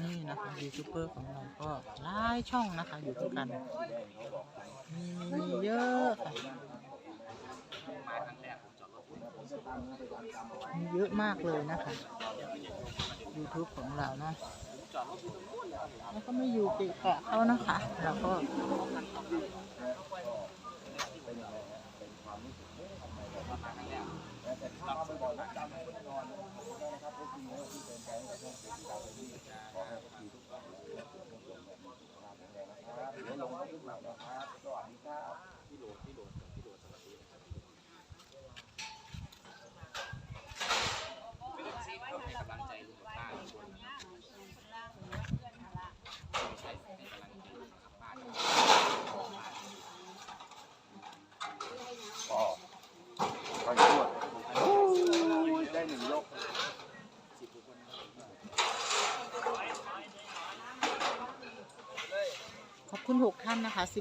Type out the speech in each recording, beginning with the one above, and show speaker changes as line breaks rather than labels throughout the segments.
นี่นะคะยูทูบเบอร์ของเราก็หลายช่องนะคะ อยู่ด้วยกันมีมีเยอะค่ะมีเยอะมากเลยนะคะ YouTube ของเราเนาะแล้วก็ไม่อยู่เกะกะเขานะคะ เราก็
ก็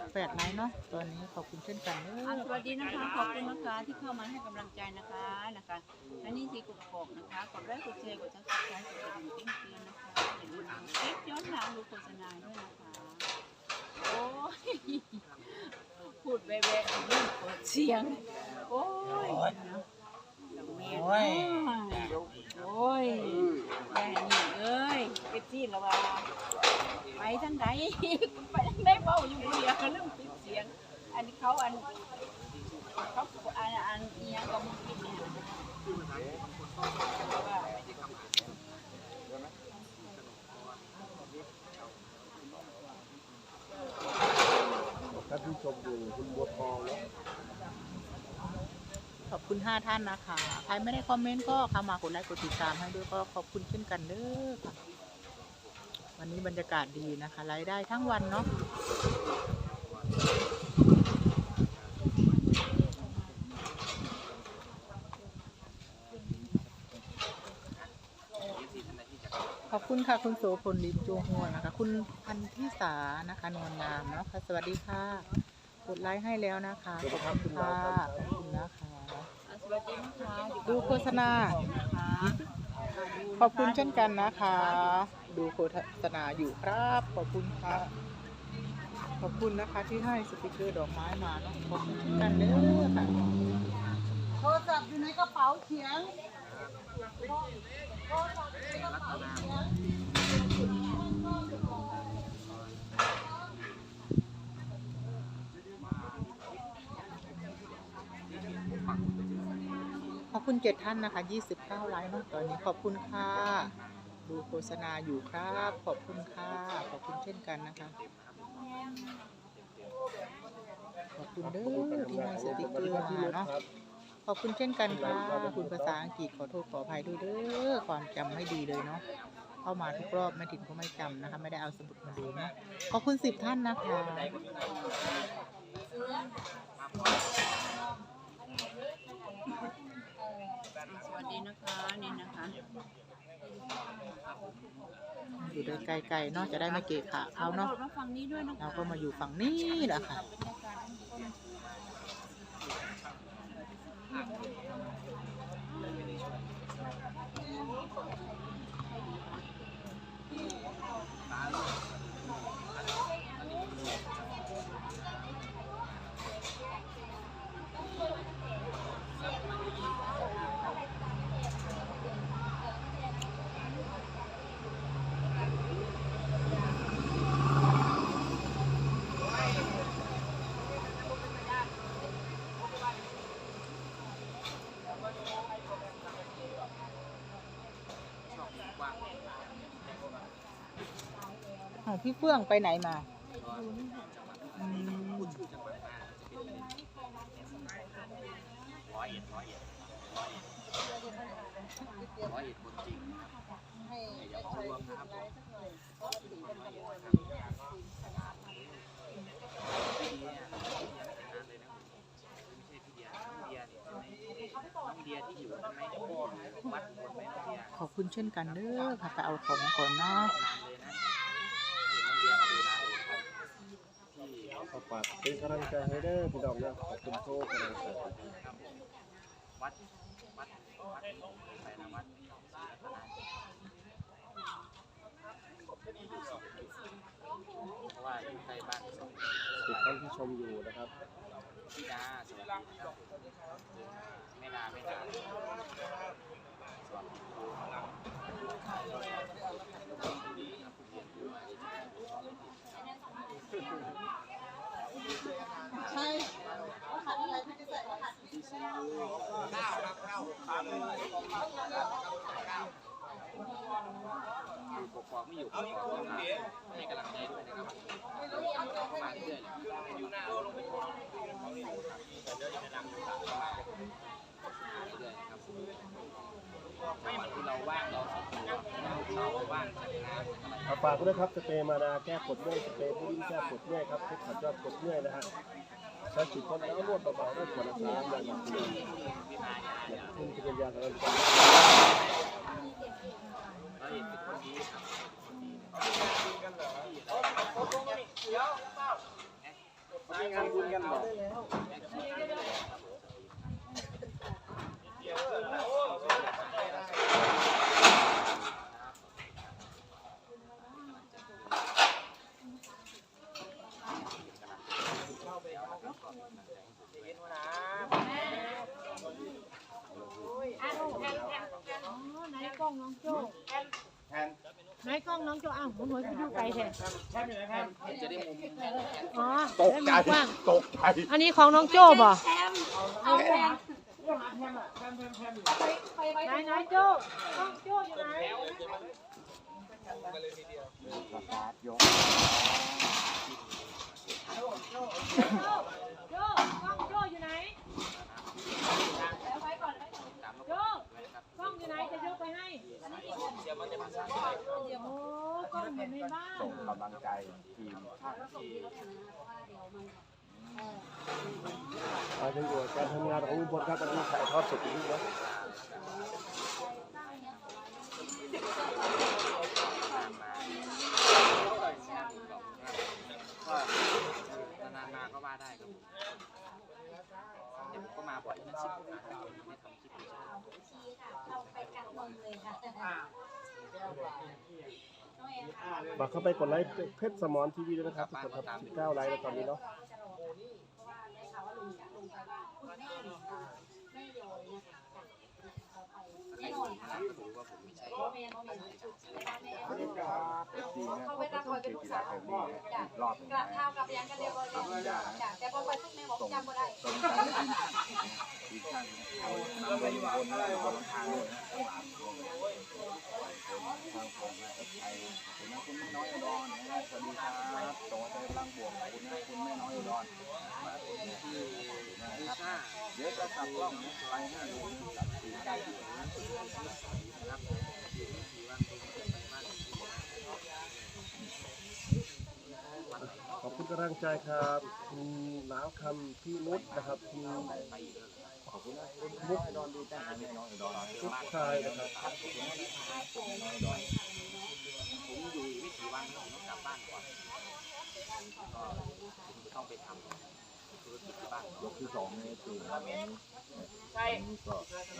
18ไล
ค์เนาะตอนนี้ขอบคุณเช่นกันเน
อสวัสดีนะคะ ขอบคุณนะคะที่เข้ามาให้กำลังใจนะคะนะคะและนี่สี่กบกอกนะคะกดไลค์กดแชร์กดซับสไครต์กดกระดิ่งติ๊งติ๊งนะคะอย่าลืมดูคลิปย้อนหลังดูโฆษณาด้วยนะคะโอ้ยพูดแว่ๆเปิดเสียง โอ้ยนะโอ้ยโอ้ยแย่นี่เอ้ยเป็ดที่ละว่า ทางไหนไปทางไหนเบาอยู่เดียวเรื่องปิดเสียง อันนี้เขาอันเขาอันอันเอียงกับมึงกินเนี่ยว่า
ท่านผู้ชมอยู่คุณบัวทองแล้ว
ขอบคุณห้าท่านนะคะ ใครไม่ได้คอมเมนต์ก็เข้ามากดไลค์กดติดตามให้ด้วยก็ขอบคุณเช่นกันเด้อค่ะ วันนี้บรรยากาศดีนะคะไลฟ์ได้ทั้งวันเนาะขอบคุณค่ะคุณโสพลลิมจวงหัวนะคะ คุณพันธิสานะคะนวลงามเนาะค่ะสวัสดีค่ะกดไลค์ให้แล้วนะคะขอบคุณค่ะขอบคุณนะคะ
สวัสดีนะคะ
ดูโฆษณา
นะคะ
ขอบคุณเช่นกันนะคะ ดูโฆษณาอยู่ครับ ขอบคุณค่ะขอบคุณนะคะที่ให้สติกเกอร์ดอกไม้มาเนาะขอบคุณเช่นกันเด้อค่ะ
โทรศัพท์อยู่ในกระเป๋าเขียง
ขอบคุณเจ็ดท่านนะคะ 29ไลค์เนาะตอนนี้ขอบคุณค่ะ ดูโฆษณาอยู่ครับ ขอบคุณค่ะ ขอบคุณเช่นกันนะคะ ขอบคุณเด้อที่ให้สติกเกอร์มาเนาะ ขอบคุณเช่นกันค่ะ คุณภาษาอังกฤษขอโทษขออภัยด้วยเด้อ ความจำไม่ดีเลยเนาะ เข้ามาทุกรอบแม่ถิ่นก็ไม่จำนะคะ ไม่ได้เอาสมุดมาดูนะ ขอบคุณสิบท่านนะคะ
สวัสดีนะคะนี่นะคะ
อยู่ได้ไกลๆเนาะจะได้ไม่เกะขะเขาเนาะ
มาฝั่งนี้ด้วยนะคะ
เราก็มาอยู่ฝั่งนี้แหละค่ะอ้าวพี่เฟื่องไปไหนมาอืมขอบคุณเช่นกันเด้อค่ะไปเอาของก่อนเนาะ
ฝากเป็นกำลังใจให้เด้อพี่น้องนะขอบคุณโชคนะ
วัดเพราะว่าอยู่ใก
ล้บ้านส่งติด
ท่านที่
ชมอยู่นะครับ
พี่ดาสวัสดีครับไม่นาไม่นาสวัสดีครั
บ อ
ยู่ปกครองไม่อยู่ปกครองให้กำลังใจด้วยนะครับเข้ามาเรื่อยๆอยู่หน้าลงไปก่อนเดี๋ยวจะนำเข้าเรื่อยๆครับไม่มันคือเราว่างเราสองคนเราว่างจากงาน
ฝากด้วยครับสเปรย์มาดาแก้ปวดเมื่อยสเปรย์พุดดิ้งแก้ปวดเมื่อยครับเช็คขัดยอดปวดเมื่อยนะฮะ ใช้จุดต้นแล้วรวดเบาๆด้วยขวดละสามอย่างอย่งที่คุณเป็นยาสามัญ
เราเห็นเป็นคนดีครับ
มีงานบุญกันบ อก
ไหนกล้องน้องโจ้ไหนกล้องน้องโจ้อ้าวหมุนหัวไปดูไกลแท้
จะได้มุม
อ๋อ
ตกใจตกใจ
อันนี้ของน้องโจ้บ่ไหนไหนโจ้กล้องโจ้อยู่ไหนโจ้กล้องโจ้อยู่ไหนโจ้กล้องอยู่ไหนจะยกไปให้
เดี๋ยวมันจะมาสร้าง
โอ้กล้องอยู่ในบ้าน
ส่งกำลังใจทีม
อายังอยู่กัวการทำงานของลุงพลครับตอนนี้ถ่ายทอดสดอยู่นี่นะ ฝากเข้าไปกดไลค์เพชรสมอนทีวีด้วยนะครับทุกคนครับ19ไลค์แล้วตอนนี้เนาะ
ใครที่รักก็รู้าไม่ใช่
ครับทีมนะเขาก็ต้องเก็บกีฬาแบบนี้รอบหนึง
กลับ
นะ
เท้ากลับยังกันเดียวเลยจ้ะแต่พอไปทุกแม่บอกจำบ่ได้
ตรงกันทีมชาติเขาไปคนละคนทาง เลยนทางผมนะเอฟไอคุณนะคุณแม่น้อยอุดรนะครับสวัสดีครับโตใจพลังบวกคุณนะคุณแม่น้อยอุดร
ลิซ่า
เดี๋ยวจะกลับกล้องไปให้ดูกลับสี่ได้
ครับ
ขอบคุณกำลังใจครับคุณหนาวคำพี่นุชนะครับคุณ
ขอบคุณนะคุณมุก อุดรดีแต่แม่น้อยอุดร
ทุกชายนะครับ
ผมอยู่ไม่กี่วันผมต้องกลับบ้านก่อนก็ต้องไปทำธุรกิจที่บ้าน
ยกที่สองในตื่นวันนี้วันนี้ก็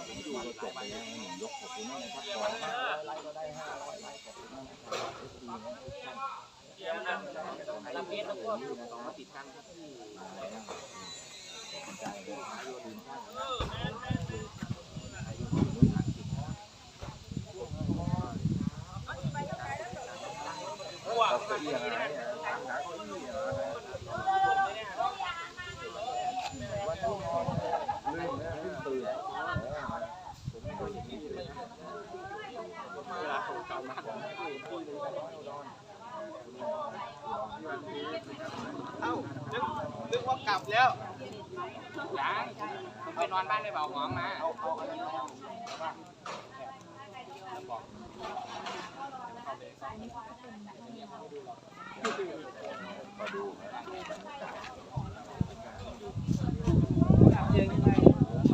ผมดูจบไปแล้วหนึ่งยกขอบคุณมากนะครับขอห้าไลค์ก็ได้ห้าร้อยไลค์ขอบคุณมากนะครับเอฟซีนะทุกท่าน
ลำเลียงแล้วก็ต้องมาติดกันที่
ขอบใจเลยทีมชาติเอาเก้าอี้อะไรเนี่ยหาเก้างวันนี้ลื่นนะลื่นตื่นผมไม่เคยเห็นนี่เลยนะ
เวลาคนเก่ามาก
เอ้านึกนึกว่ากลับแล้ว
ยังผมไปนอนบ้านได้เบาหอมมา
เอาเอาอะไรมา
มา ดู
เจอยังไง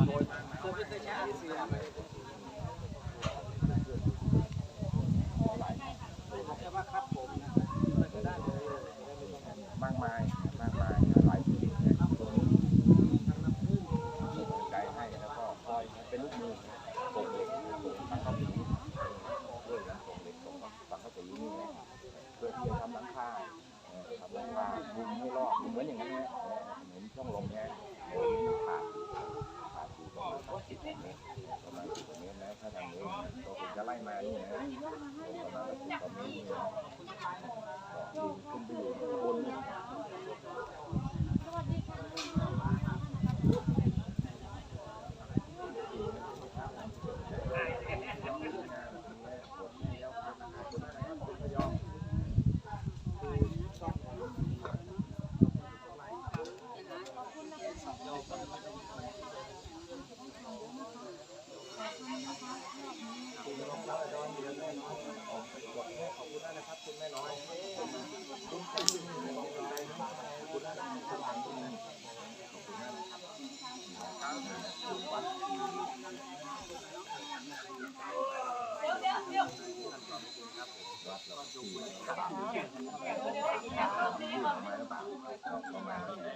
โดยมาเจอพิเศษที่สี่
มากมายมากมายหลายชีวิตนะตรงนี้ส่งใจให้แล้วก็คอยเป็นลูกมือส่งเหล็กส่งฟังเข้าสีด้วยกันส่งเหล็กส่งฟังเข้าสีนี่นะเพื่อที่จะทำหลังคาเออทำหลังคามุงให้รอบเหมือนอย่างนั้นนะเออ คุณแม่น้อยคุณใจดีขอบคุณใจนะขอบคุณนะขอบคุณนะขอบคุณนะครับวัดวัดเราที่ประมาณนี้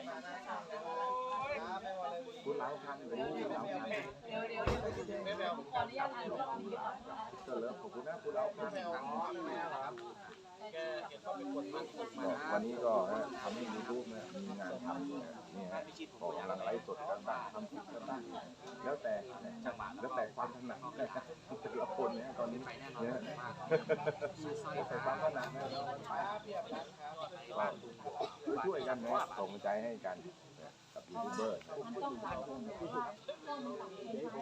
คุณเล้าคันเป็นคุณเล้าคันก็เลิฟขอบคุณนะคุณเล้าคัน วันนี้ก็ทำให้ยูทูบเนี่ยมีงานทำเนี่ยนี่ฮะของกำลังไลฟ์สดกันบ้างทำคลิปกันบ้างแล้วแต่แล้วแต่ความถนัดแต่ละคนเนี่ยตอนนี้เนี่ยแล้วแต่ความถนัดนะช่วยกันนะส่งใจให้กันกับยูทูบเบอร์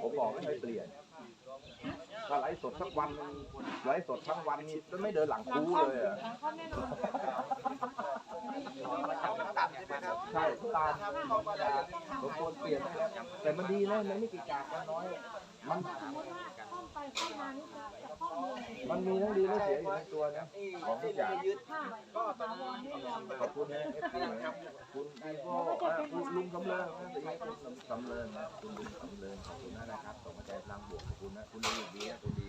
ผมบอกไม่ให้เปลี่ยน ถ้าไลฟ์สดสักวันหนึ่งไลฟ์สดทั้งวันนี่ไม่เดินหลังคูเลยอะ
เขาแน่นอน
ใช่ตามผมควรเปลี่ยนได้แล้วแต่มันดีนะมันไม่กี่กากมันน้อย มัน
สมมติว่า มันมี
ทั้งดีและเสียอยู่ในตัวนะของทุกอย่าง
ก็ถาวรแน่นอน
ขอบคุณนะเอฟซีนะคุณไอโก้คุณลุงสำเริงนะสีคุณสำเริงนะคุณลุงสำเริงขอบคุณนะครับส่งมาใจพลังบวกขอบคุณนะคุณลุงดีนะคุณดี